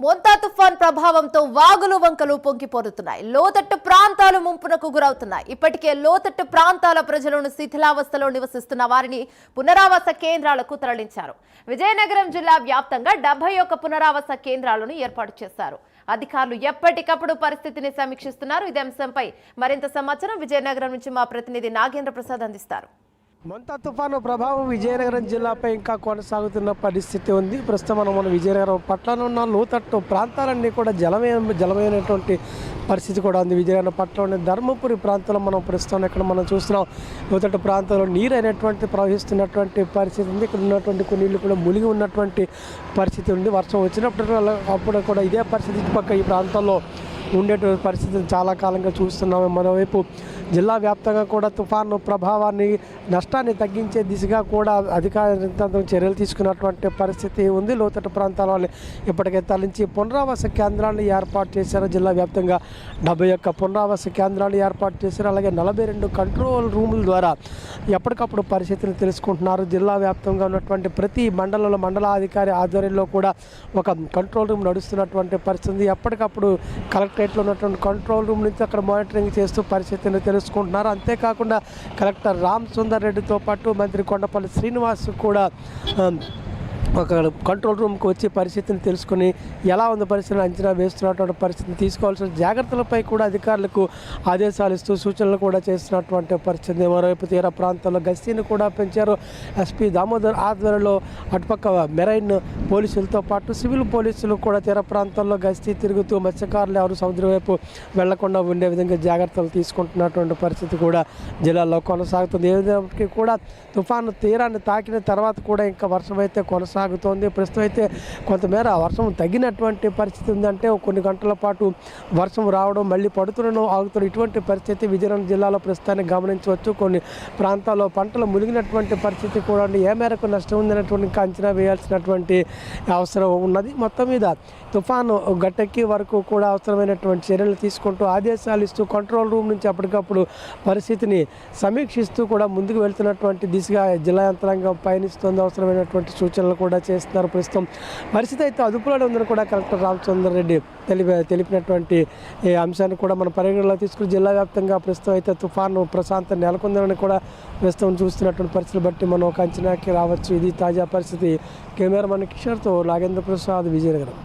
మొంతా తుఫాన్ ప్రభావంతో వాగులు వంకలు పొంగిపోరుతున్నాయి లోతట్టు ప్రాంతాలు ముంపునకు గురవుతున్నాయి. ఇప్పటికే లోతట్టు ప్రాంతాల ప్రజలను శిథిలావస్థలో నివసిస్తున్న వారిని పునరావాస కేంద్రాలకు తరలించారు. విజయనగరం జిల్లా వ్యాప్తంగా డెబ్బై ఒక్క పునరావాస కేంద్రాలను ఏర్పాటు చేశారు. అధికారులు ఎప్పటికప్పుడు పరిస్థితిని సమీక్షిస్తున్నారు. ఇదే అంశంపై మరింత సమాచారం విజయనగరం నుంచి మా ప్రతినిధి నాగేంద్ర ప్రసాద్ అందిస్తారు. మంత తుఫాను ప్రభావం విజయనగరం జిల్లాపై ఇంకా కొనసాగుతున్న పరిస్థితి ఉంది. ప్రస్తుతం మనం మన విజయనగరం పట్టణంలో ఉన్న లోతట్టు ప్రాంతాలన్నీ కూడా జలమే జలమైనటువంటి పరిస్థితి కూడా ఉంది. విజయనగరం పట్టణంలోని ధర్మపురి ప్రాంతంలో మనం ప్రస్తుతం ఇక్కడ మనం చూస్తున్నాం. లోతట్టు ప్రాంతంలో నీరు అనేటువంటి ప్రవహిస్తున్నటువంటి పరిస్థితి ఉంది. ఇక్కడ ఉన్నటువంటి కొన్ని కూడా మునిగి ఉన్నటువంటి పరిస్థితి ఉంది. వర్షం వచ్చినప్పుడు అప్పుడు కూడా ఇదే పరిస్థితి. పక్క ఈ ప్రాంతంలో ఉండేటువంటి పరిస్థితిని చాలా కాలంగా చూస్తున్నాము. మరోవైపు జిల్లా వ్యాప్తంగా కూడా తుఫాను ప్రభావాన్ని నష్టాన్ని తగ్గించే దిశగా కూడా అధికార చర్యలు తీసుకున్నటువంటి పరిస్థితి ఉంది. లోతట్టు ప్రాంతాలని ఇప్పటికే తరలించి పునరావాస కేంద్రాలను ఏర్పాటు చేశారు. జిల్లా వ్యాప్తంగా డెబ్బై యొక్క పునరావాస కేంద్రాలు ఏర్పాటు చేశారు. అలాగే నలభై రెండు కంట్రోల్ రూముల ద్వారా ఎప్పటికప్పుడు పరిస్థితిని తెలుసుకుంటున్నారు. జిల్లా వ్యాప్తంగా ఉన్నటువంటి ప్రతి మండలంలో మండలాధికారి ఆధ్వర్యంలో కూడా ఒక కంట్రోల్ రూమ్ నడుస్తున్నటువంటి పరిస్థితి ఎప్పటికప్పుడు కలెక్టర్ కలెక్టరేట్లో ఉన్నటువంటి కంట్రోల్ రూమ్ నుంచి అక్కడ మానిటరింగ్ చేస్తూ పరిస్థితిని తెలుసుకుంటున్నారు. అంతేకాకుండా కలెక్టర్ రామ్ సుందర్ రెడ్డితో పాటు మంత్రి కొండపల్లి శ్రీనివాస్ కూడా ఒక కంట్రోల్ రూమ్కి వచ్చి పరిస్థితిని తెలుసుకుని ఎలా ఉంది పరిస్థితిని అంచనా వేస్తున్నటువంటి పరిస్థితిని తీసుకోవాల్సిన జాగ్రత్తలపై కూడా అధికారులకు ఆదేశాలు ఇస్తూ సూచనలు కూడా చేస్తున్నటువంటి పరిస్థితి. మరోవైపు తీర ప్రాంతాల్లో గస్తీని కూడా పెంచారు. ఎస్పీ దామోదర్ ఆధ్వర్యంలో అటుపక్క మెరైన్ పోలీసులతో పాటు సివిల్ పోలీసులు కూడా తీర ప్రాంతాల్లో గస్తీ తిరుగుతూ మత్స్యకారులు ఎవరు సముద్రం వైపు వెళ్ళకుండా ఉండే విధంగా జాగ్రత్తలు తీసుకుంటున్నటువంటి పరిస్థితి కూడా జిల్లాలో కొనసాగుతుంది. ఏ విధంగా కూడా తుఫాను తీరాన్ని తాకిన తర్వాత కూడా ఇంకా వర్షం అయితే కొనసాగుతుంది. ప్రస్తుతం అయితే కొంతమేర వర్షం తగ్గినటువంటి పరిస్థితి ఉందంటే కొన్ని గంటల పాటు వర్షం రావడం మళ్ళీ పడుతున్న ఆగుతున్న ఇటువంటి పరిస్థితి విజయనగరం జిల్లాలో ప్రస్తుతానికి గమనించవచ్చు. కొన్ని ప్రాంతాల్లో పంటలు మునిగినటువంటి పరిస్థితి కూడా ఏ మేరకు నష్టం ఉందనేటువంటి ఇంకా అంచనా వేయాల్సినటువంటి అవసరం ఉన్నది. మొత్తం మీద తుఫాను గట్టెక్కి వరకు కూడా అవసరమైనటువంటి చర్యలు తీసుకుంటూ ఆదేశాలు ఇస్తూ కంట్రోల్ రూమ్ నుంచి అప్పటికప్పుడు పరిస్థితిని సమీక్షిస్తూ కూడా ముందుకు వెళ్తున్నటువంటి దిశగా జిల్లా యంత్రాంగం పయనిస్తుంది. అవసరమైనటువంటి సూచనలు కూడా కూడా చేస్తున్నారు ప్రస్తుతం. పరిస్థితి అయితే అదుపులో ఉందని కూడా కలెక్టర్ రామచంద్ర రెడ్డి తెలిపి తెలిపినటువంటి ఈ అంశాన్ని కూడా మన పరిగణలో తీసుకుని జిల్లా వ్యాప్తంగా ప్రస్తుతం అయితే తుఫాను ప్రశాంతం నెలకొందని కూడా ప్రస్తుతం చూస్తున్నటువంటి పరిస్థితులు బట్టి మనం ఒక అంచనాకి రావచ్చు. ఇది తాజా పరిస్థితి. కెమెరామన్ కిషోర్తో నాగేంద్ర ప్రసాద్ విజయనగరం.